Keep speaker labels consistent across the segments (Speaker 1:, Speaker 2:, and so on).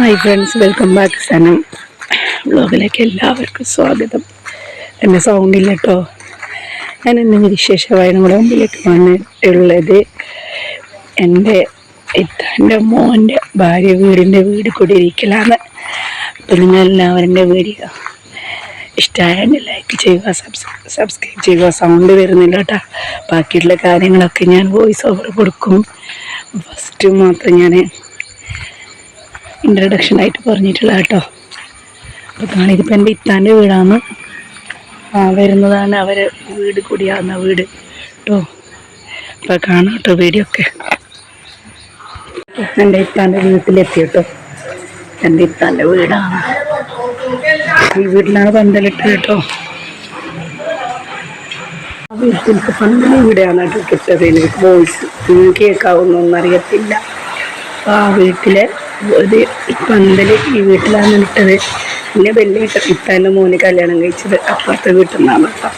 Speaker 1: Hi friends welcome back Sanam വ്ളോഗിലേക്ക് എല്ലാവർക്കും സ്വാഗതം. എന്റെ സൗണ്ടില്ല കേട്ടോ ഞാൻ ഇന്ന് വിശേഷമായി നമ്മുടെ മുമ്പിലേക്ക് വന്നിട്ടുള്ളത് എന്റെ ഇത്താന്റെ മോന്റെ ഭാര്യ വീടിന്റെ വീട് കൂടിയിരിക്കലാണ്. അപ്പോൾ നിങ്ങൾ എല്ലാവരുടെ വീഡിയോ ഇഷ്ടമായെങ്കിൽ ലൈക്ക് ചെയ്യുക സബ്സ്ക്രൈബ് ചെയ്യുക. സൗണ്ട് വരുന്നില്ല കേട്ടോ. ബാക്കിയുള്ള കാര്യങ്ങളൊക്കെ ഞാൻ വോയിസ് ഓവർ കൊടുക്കും. ഫസ്റ്റ് മാത്രം ഞാൻ ഇൻട്രഡക്ഷൻ ആയിട്ട് പറഞ്ഞിട്ടുള്ള കേട്ടോ. അപ്പോൾ കാണിതിപ്പോൾ എന്റെ ഇത്താന്റെ വീടാണ്. വരുന്നതാണ് അവർ വീട് കൂടിയാകുന്ന വീട് കേട്ടോ. അപ്പോൾ കാണാം കേട്ടോ വീഡിയോ ഒക്കെ. എന്റെ ഇത്താന്റെ വീട്ടിലെത്തി കേട്ടോ. എന്റെ ഇത്താന്റെ വീടാണ്. ഈ വീട്ടിലാണ് പന്തലിട്ട് കേട്ടോ. ആ വീട്ടിലേക്ക് പന്തൽ ഇവിടെയാണ് കേട്ടോ കിട്ടത് എനിക്ക് വോയിസ് കേൾക്കാവുന്നൊന്നും അറിയത്തില്ല. ആ വീട്ടിലെ ഒരു പന്തൽ ഈ വീട്ടിലാണ് ഇട്ടത്. പിന്നെ വലിയ ഇത്താന്റെ മോന് കല്യാണം കഴിച്ചത്. അപ്പുറത്തെ വീട്ടിൽ നിന്നാണ് കേട്ടോ.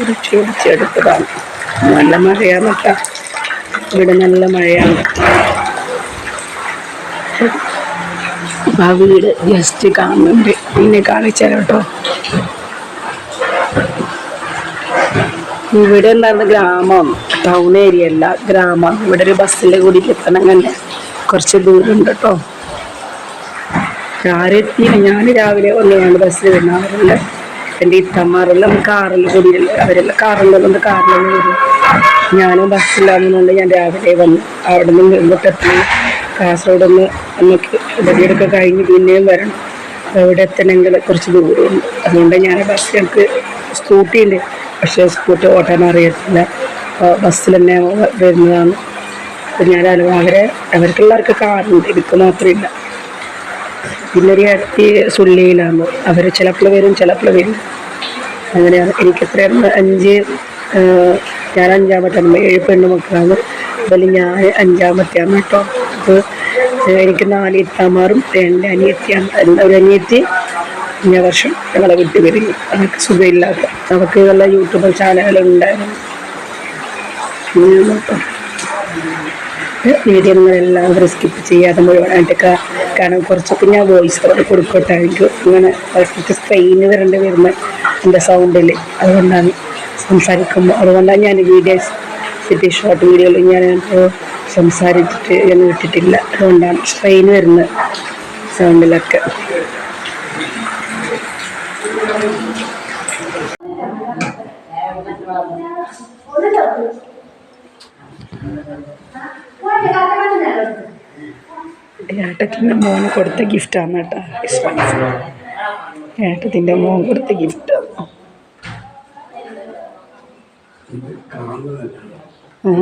Speaker 1: ഒരു ചോദിച്ചെടുത്തതാണ് നല്ല മഴയാണ് കേട്ടോ. ഇവിടെ നല്ല മഴയാണ്. അപ്പം ആ വീട് ജസ്റ്റ് കാണുന്നുണ്ട്. പിന്നെ കാണിച്ചാലോ കേട്ടോ. ഇവിടെ എന്താണ് ഗ്രാമം? ടൗൺ ഏരിയ അല്ല ഗ്രാമം. ഇവിടെ ഒരു ബസ്സിന്റെ കൂടി എത്തണം അങ്ങനെ കുറച്ച് ദൂരമുണ്ട് കേട്ടോ. ആരെത്തി ഞാൻ രാവിലെ ഒന്നാണ് ബസ്സിൽ വരുന്നത്. അവരുണ്ട് എന്റെ ഇത്തന്മാരെല്ലാം കാറിൽ കൂടി അവരെല്ലാം കാറിലെല്ലാം ഒന്ന് കാറിലെല്ലാം വരും ഞാനും ബസ്സിലാകുന്നുണ്ട് ഞാൻ രാവിലെ വന്നു അവിടെ നിന്ന് ഇങ്ങോട്ടെത്തി കാസർഗോഡ് ഒന്ന് നമുക്ക് ഡെലിവറിയൊക്കെ കഴിഞ്ഞ് പിന്നെയും വരണം. അവിടെ എത്തണമെങ്കിൽ കുറച്ച് ദൂരമുണ്ട്. അതുകൊണ്ട് ഞാൻ ബസ് ഞങ്ങൾക്ക് സ്കൂട്ടി ഉണ്ട്. പക്ഷേ സ്കൂട്ടി ഓട്ടാൻ അറിയത്തില്ല. ബസ്സിൽ തന്നെ വരുന്നതാണ്. അപ്പം ഞാൻ അവരെ അവർക്കുള്ളവർക്ക് കാറുണ്ട് എനിക്ക് മാത്രമില്ല. പിന്നെ ഒരു ഇടത്തി സുള്ളിയിലാണ് അവർ ചിലപ്പോൾ വരും ചിലപ്പോൾ വരും. അങ്ങനെയാണ് എനിക്ക് എത്രയാണ് അഞ്ച് ഞാൻ അഞ്ചാമത്തെ ഏഴ് പെണ്ണ് മക്കളാണ്. അതിൽ ഞാൻ അഞ്ചാമത്തെയാണ് കേട്ടോ. അപ്പോൾ എനിക്ക് നാല് ഇത്താമാറും രണ്ട് അനിയത്തിയാണ് ഒരു അനിയത്തി കഴിഞ്ഞ വർഷം ഞങ്ങളെ വിട്ടു പിരിഞ്ഞു. അവർക്ക് സുഖമില്ലാത്ത അവർക്ക് നല്ല യൂട്യൂബ് ചാനലുകളുണ്ടായിരുന്നു. വീഡിയോ നിങ്ങളെല്ലാവരും സ്കിപ്പ് ചെയ്യാതെ മുഴുവനായിട്ട് കാണാൻ കുറച്ചൊക്കെ ഞാൻ വോയിസ് കൊടുക്കട്ടെ എനിക്ക് അങ്ങനെ കുറച്ച് സ്ട്രെയിന് വരേണ്ടി വരുന്ന എന്റെ സൗണ്ടിൽ അതുകൊണ്ടാണ് സംസാരിക്കുമ്പോൾ അതുകൊണ്ടാണ് ഞാൻ വീഡിയോസ് സിറ്റി ഷോർട്ട് വീഡിയോയിൽ ഞാൻ സംസാരിച്ചിട്ട് ഞാൻ വിട്ടിട്ടില്ല. അതുകൊണ്ടാണ് സ്ട്രെയിൻ വരുന്ന സൗണ്ടിലൊക്കെ ഏട്ടത്തിന്റെ മോൻ കൊടുത്ത ഗിഫ്റ്റാണ് കേട്ടോ. ഏട്ടത്തിന്റെ മോൻ കൊടുത്ത ഗിഫ്റ്റാണ് ആ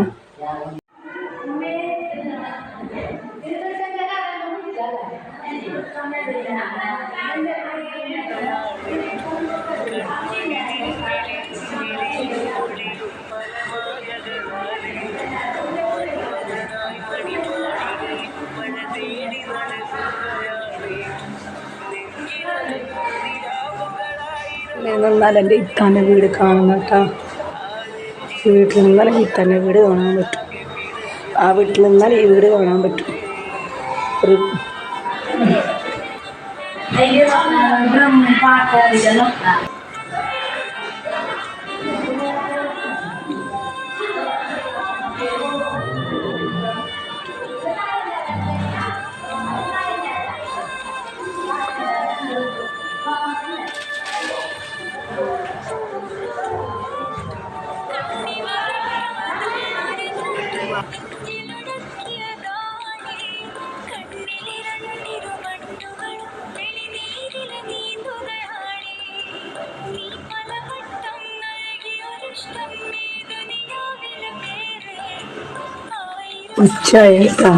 Speaker 1: നിന്നാൽ എന്റെ ഇത്താന്റെ വീട് കാണുന്ന കേട്ടോ വീട്ടിൽ നിന്നാൽ ഇത്താന്റെ വീട് കാണാൻ പറ്റും. ആ വീട്ടിൽ നിന്നാൽ ഈ വീട് കാണാൻ പറ്റും. ഒരു ഉച്ചയായിട്ടാ.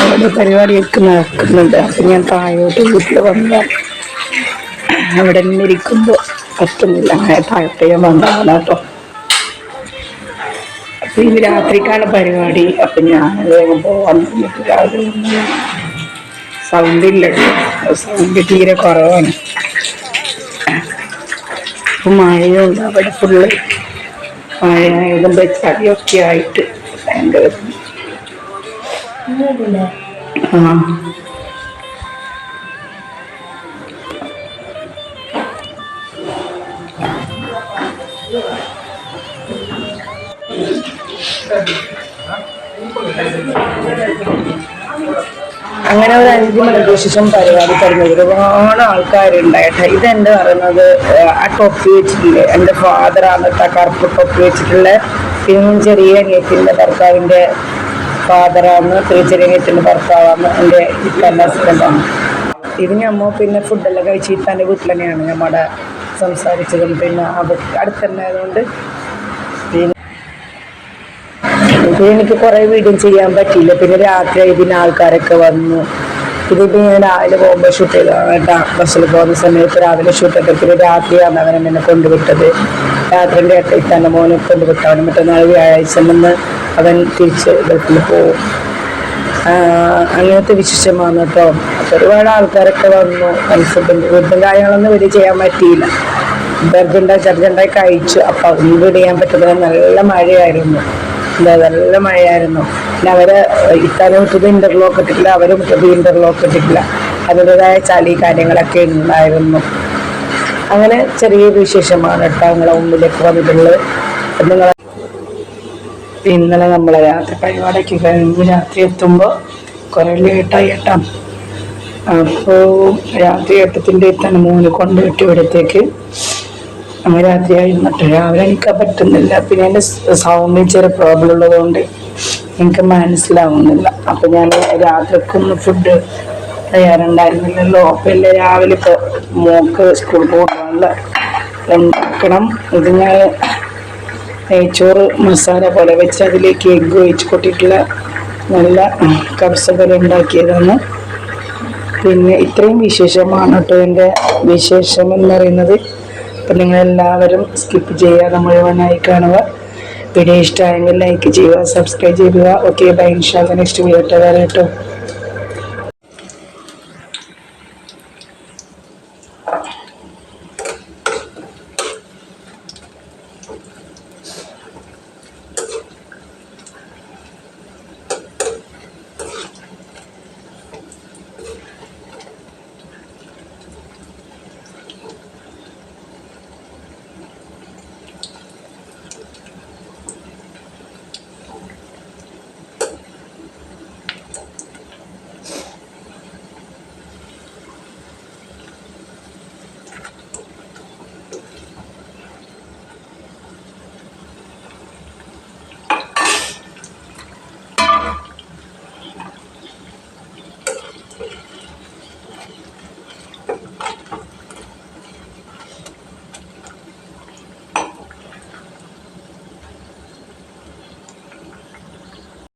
Speaker 1: അവിടെ പരിപാടിയൊക്കെ നടക്കുന്നുണ്ട്. അപ്പം ഞാൻ താഴോട്ട് വീട്ടിൽ വന്ന അവിടെ തന്നെ ഇരിക്കുമ്പോൾ പറ്റുന്നില്ല. അങ്ങനെ താഴോട്ട് ഞാൻ വന്നതാണ് കേട്ടോ. അപ്പം ഇനി രാത്രിക്കാണ് പരിപാടി. അപ്പം ഞാൻ വേഗം സൗണ്ട് ഇല്ല സൗണ്ട് തീരെ കുറവാണ്. അപ്പം മഴയുണ്ട്. അവിടെ ഫുള്ള് മഴ ആയതും ചതിയൊക്കെ ആയിട്ട് ഭയങ്കര അങ്ങനെ ഒരു അഞ്ച് മണിക്കൂർ ശേഷം പരിപാടി കഴിഞ്ഞത് ഒരുപാട് ആൾക്കാരുണ്ടായിട്ട്. ഇതെന്ത് പറയുന്നത്? ആ ടോപ്പി വെച്ചിട്ടില്ലേ? എന്റെ ഫാദറാണ് കറുപ്പ് ടോപ്പി വെച്ചിട്ടുള്ള പിന്നെ ചെറിയ അനിയത്തിന്റെ ഭർത്താവിന്റെ ഫാദറാണ് പിന്നെ ചെറിയ അനിയത്തിന്റെ ഭർത്താവാണ് എന്റെ ഇപ്പം ഹസ്ബൻഡാണ് ഇത് ഞമ്മ പിന്നെ ഫുഡെല്ലാം കഴിച്ച് ഇത്താന്റെ വീട്ടിൽ തന്നെയാണ് നമ്മുടെ സംസാരിച്ചതും. പിന്നെ അത് അടുത്ത് തന്നെ ആയതുകൊണ്ട് പിന്നെ എനിക്ക് കുറേ വീഡിയോ ചെയ്യാൻ പറ്റിയില്ല. പിന്നെ രാത്രി ഇതിന് ആൾക്കാരൊക്കെ വന്നു. ഇതിപ്പോൾ ഞാൻ രാവിലെ പോകുമ്പോൾ ഷൂട്ട് ചെയ്ത ബസ്സിൽ പോകുന്ന സമയത്ത് രാവിലെ ഷൂട്ട് ചെയ്തത് പിന്നെ രാത്രിയാണ് അവൻ എന്നെ കൊണ്ടുവിട്ടത്. രാത്രിന്റെ എട്ടയിൽ തന്നെ മോനെ കൊണ്ടുവിട്ടവനും മറ്റന്നാൾ വ്യാഴാഴ്ച നിന്ന് അവൻ തിരിച്ച് ഗൾഫിൽ ആഹ് അങ്ങനത്തെ വിശേഷമാണ് കേട്ടോ അപ്പോൾ ഒരുപാട് ആൾക്കാരൊക്കെ വന്നു. മത്സ്യബന്ധം വൃദ്ധം കാര്യങ്ങളൊന്നും ഇവർ ചെയ്യാൻ പറ്റിയില്ല. ബർഗുണ്ടായി ചർജുണ്ടായി കഴിച്ചു. അപ്പോൾ ഇവിടെ ചെയ്യാൻ പറ്റുന്നത് നല്ല മഴയായിരുന്നു. നല്ല മഴയായിരുന്നു. പിന്നെ അവർ ഇത്താനും മുറ്റത്ത് ഇന്റർലോക്ക് ഇട്ടിട്ടില്ല. അവരും മുറ്റത്ത് ഇന്റർലോക്ക് ഇട്ടിട്ടില്ല. അതിന്റെതായ ചളി കാര്യങ്ങളൊക്കെ ഉണ്ടായിരുന്നു. അങ്ങനെ ചെറിയൊരു വിശേഷമാണ് കേട്ടോ നിങ്ങളെ മുമ്പിലേക്ക് വന്നിട്ടുള്ളത്. നിങ്ങളെ ഇന്നലെ നമ്മളെ രാത്രി പരിപാടിക്ക് കഴിഞ്ഞ് രാത്രി എത്തുമ്പോൾ കുറേ ലേട്ടായി കേട്ടാ. അപ്പോൾ രാത്രി എട്ടത്തിന്റെ തന്നെ മൂന്ന് കൊണ്ട് ഇവിടത്തേക്ക് അങ്ങനെ രാത്രിയായി എന്നിട്ട് രാവിലെ എനിക്ക് പറ്റുന്നില്ല. പിന്നെ എന്റെ സൗണ്ടിൽ ചെറിയ പ്രോബ്ലം ഉള്ളതുകൊണ്ട് എനിക്ക് മനസ്സിലാവുന്നില്ല. അപ്പം ഞാൻ രാത്രിക്കൊന്ന് ഫുഡ് തയ്യാറുണ്ടായിരുന്നില്ലല്ലോ. അപ്പം എന്റെ രാവിലെ ഇപ്പോൾ മോക്ക് സ്കൂളിൽ പോകാനുള്ള ഉണ്ടാക്കണം. ഇത് ഞാൻ നെയ്ച്ചോറ് മസാല പോലെ വെച്ച് അതിലേക്ക് എഗ്ഗ് ഒഴിച്ച് കൊട്ടിയിട്ടുള്ള നല്ല കബ്സ പോലെ ഉണ്ടാക്കിയതാണ്. പിന്നെ ഇത്രയും വിശേഷമാണ് കേട്ടോ എന്റെ വിശേഷം എന്ന് പറയുന്നത്. അപ്പം നിങ്ങളെല്ലാവരും സ്കിപ്പ് ചെയ്യാതെ മുഴുവനായി കാണുക. വീഡിയോ ഇഷ്ടമായെങ്കിൽ ലൈക്ക് ചെയ്യുക സബ്സ്ക്രൈബ് ചെയ്യുക. ഓക്കെ ബൈ ഇൻഷാല്ല നെക്സ്റ്റ് വീഡിയോ കേട്ടോ.